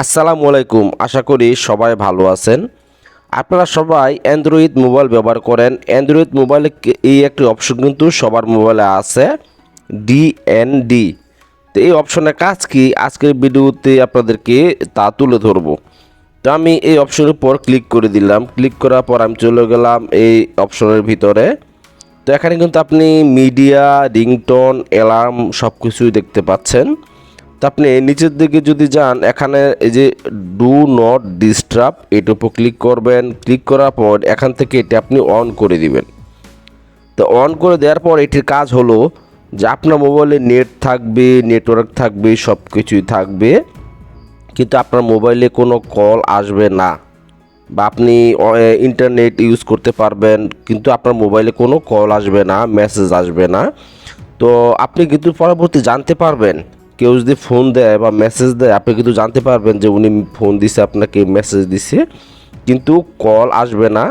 আসসালামু আলাইকুম, আশা করি সবাই ভালো আছেন। আপনারা সবাই অ্যান্ড্রয়েড মোবাইল ব্যবহার করেন। অ্যান্ড্রয়েড মোবাইলে এই একটি অপশন কিন্তু সবার মোবাইলে আছে ডিএনডি তো এই অপশনের কাজ কি? আজকের ভিডিওতে আপনাদেরকে তা তুলে ধরবো। তো আমি এই অপশনের উপর ক্লিক করে দিলাম। ক্লিক করার পর আমি চলে গেলাম এই অপশনের ভিতরে। তো এখানে কিন্তু আপনি মিডিয়া রিংটোন অ্যালার্ম সব কিছুই দেখতে পাচ্ছেন। তো আপনি নিচের দিকে যদি যান, এখানে এই যে ডু নট ডিস্টার্ব এটার উপর ক্লিক করবেন। ক্লিক করার পর এখান থেকে এটা আপনি অন করে দিবেন। তো অন করে দেওয়ার পর এটির কাজ হলো যে আপনার মোবাইলে নেট থাকবে নেটওয়ার্ক থাকবে সব কিছুই থাকবে। কিন্তু আপনার মোবাইলে কোনো কল আসবে না। বা আপনি ইন্টারনেট ইউজ করতে পারবেন, কিন্তু আপনার মোবাইলে কোনো কল আসবে না মেসেজ আসবে না। তো আপনি কিন্তু পরবর্তী জানতে পারবেন কেউ যদি ফোন দেয় বা মেসেজ দেয়, আপনি কিন্তু জানতে পারবেন যে উনি ফোন দিছে, আপনাকে মেসেজ দিছে। কিন্তু কল আসবে না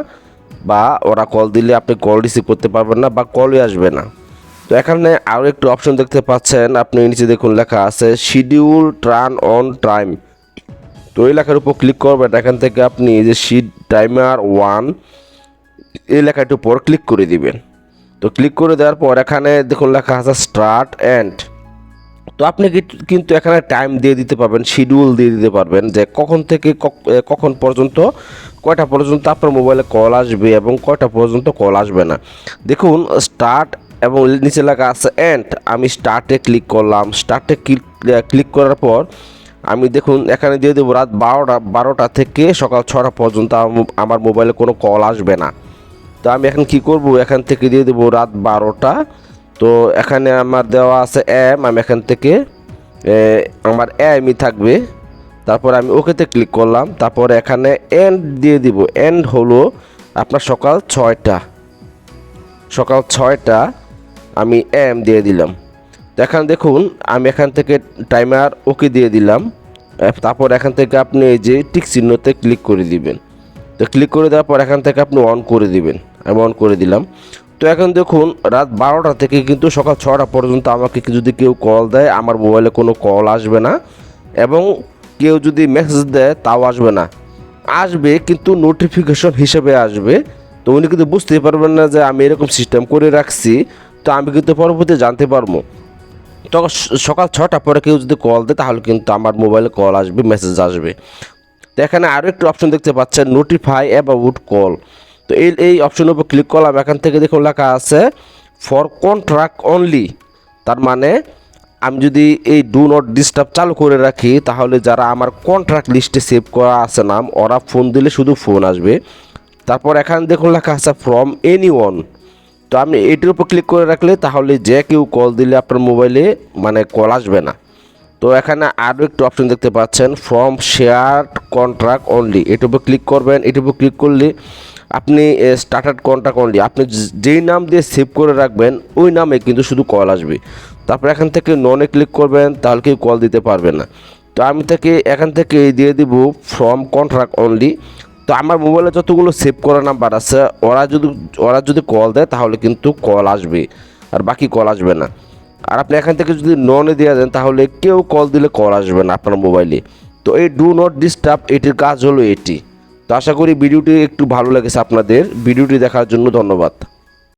বা ওরা কল দিলে আপনি কল রিসিভ করতে পারবেন না বা কলই আসবে না। তো এখানে আরও একটু অপশন দেখতে পাচ্ছেন, আপনি নিচে দেখুন লেখা আছে শিডিউল টার্ন অন টাইম তো এই লেখার উপর ক্লিক করবেন, এখান থেকে আপনি যে শিট টাইমার ওয়ান এই লেখাটির উপর ক্লিক করে দিবেন। তো ক্লিক করে দেওয়ার পর এখানে দেখুন লেখা আছে স্টার্ট অ্যান্ড তো আপনি কিন্তু এখানে টাইম দিয়ে দিতে পারবেন শিডিউল দিয়ে দিতে পারবেন যে কখন থেকে কখন পর্যন্ত, কয়টা পর্যন্ত আপনার মোবাইলে কল আসবে এবং কয়টা পর্যন্ত কল আসবে না। দেখুন স্টার্ট এবং নিচে লেখা আছে এন্ড আমি স্টার্টে ক্লিক করলাম। স্টার্টে ক্লিক করার পর আমি দেখুন, এখানে দিয়ে দেবো রাত বারোটা বারোটা থেকে সকাল ছটা পর্যন্ত আমার মোবাইলে কোনো কল আসবে না। তো আমি এখন কি করব? এখান থেকে দিয়ে দেবো রাত বারোটা তো এখানে আমার দেওয়া আছে এম আমি এখান থেকে আমার এমই থাকবে। তারপর আমি ওকেতে ক্লিক করলাম। তারপর এখানে এন্ড দিয়ে দিব। এন্ড হলো আপনার সকাল ছয়টা। সকাল ছয়টা আমি এম দিয়ে দিলাম। এখানে দেখুন, আমি এখান থেকে টাইমার ওকে দিয়ে দিলাম। তারপর এখান থেকে আপনি এই যে টিক চিহ্নতে ক্লিক করে দিবেন। তো ক্লিক করে দেওয়ার পর এখান থেকে আপনি অন করে দিবেন। আমি অন করে দিলাম। তো এখন দেখুন, রাত বারোটা থেকে কিন্তু সকাল ছটা পর্যন্ত আমাকে যদি কেউ কল দেয়, আমার মোবাইলে কোনো কল আসবে না এবং কেউ যদি মেসেজ দেয়, তাও আসবে না। আসবে কিন্তু নোটিফিকেশন হিসেবে আসবে। তো উনি কিন্তু বুঝতেই পারবেন না যে আমি এরকম সিস্টেম করে রাখছি, তো আমি কিন্তু পরবর্তী জানতে পারব। তখন সকাল ছটা পরে কেউ যদি কল দেয়, তাহলে কিন্তু আমার মোবাইলে কল আসবে মেসেজ আসবে। তো এখানে আরও একটু অপশন দেখতে পাচ্ছেন নোটিফাই অ্যাবাউট কল তো এই এই অপশনের উপর ক্লিক করলাম, এখান থেকে দেখুন লেখা আছে ফর কন্ট্রাক্ট অনলি তার মানে আমি যদি এই ডু নট ডিস্টার্ব চালু করে রাখি, তাহলে যারা আমার কন্ট্রাক্ট লিস্টে সেভ করা আছে নাম, ওরা ফোন দিলে শুধু ফোন আসবে। তারপর এখানে দেখুন লেখা আছে ফ্রম এনি ওয়ান তো আপনি এটির উপর ক্লিক করে রাখলে, তাহলে যে কেউ কল দিলে আপনার মোবাইলে মানে কল আসবে না। তো এখানে আরও একটু অপশন দেখতে পাচ্ছেন ফ্রম শেয়ার কন্ট্রাক্ট অনলি এটির উপর ক্লিক করবেন, এটির উপর ক্লিক করলে আপনি স্টার্টার্ড কন্ট্রাক্ট অনলি আপনি যেই নাম দিয়ে সেভ করে রাখবেন, ওই নামে কিন্তু শুধু কল আসবে। তারপর এখান থেকে ননে ক্লিক করবেন, তাহলে কেউ কল দিতে পারবে না। তো আমি থেকে এখান থেকে দিয়ে দিব ফ্রম কন্ট্রাক্ট অনলি তো আমার মোবাইলে যতগুলো সেভ করা নাম্বার আছে, ওরা যদি ওরা যদি কল দেয়, তাহলে কিন্তু কল আসবে। আর বাকি কল আসবে না। আর আপনি এখান থেকে যদি ননে দিয়ে দেন, তাহলে কেউ কল দিলে কল আসবে না আপনার মোবাইলে তো এই ডু নট ডিস্টার্ব এটির কাজ হলো এটি। তো আশা করি ভিডিওটি একটু ভালো লেগেছে আপনাদের। ভিডিওটি দেখার জন্য ধন্যবাদ।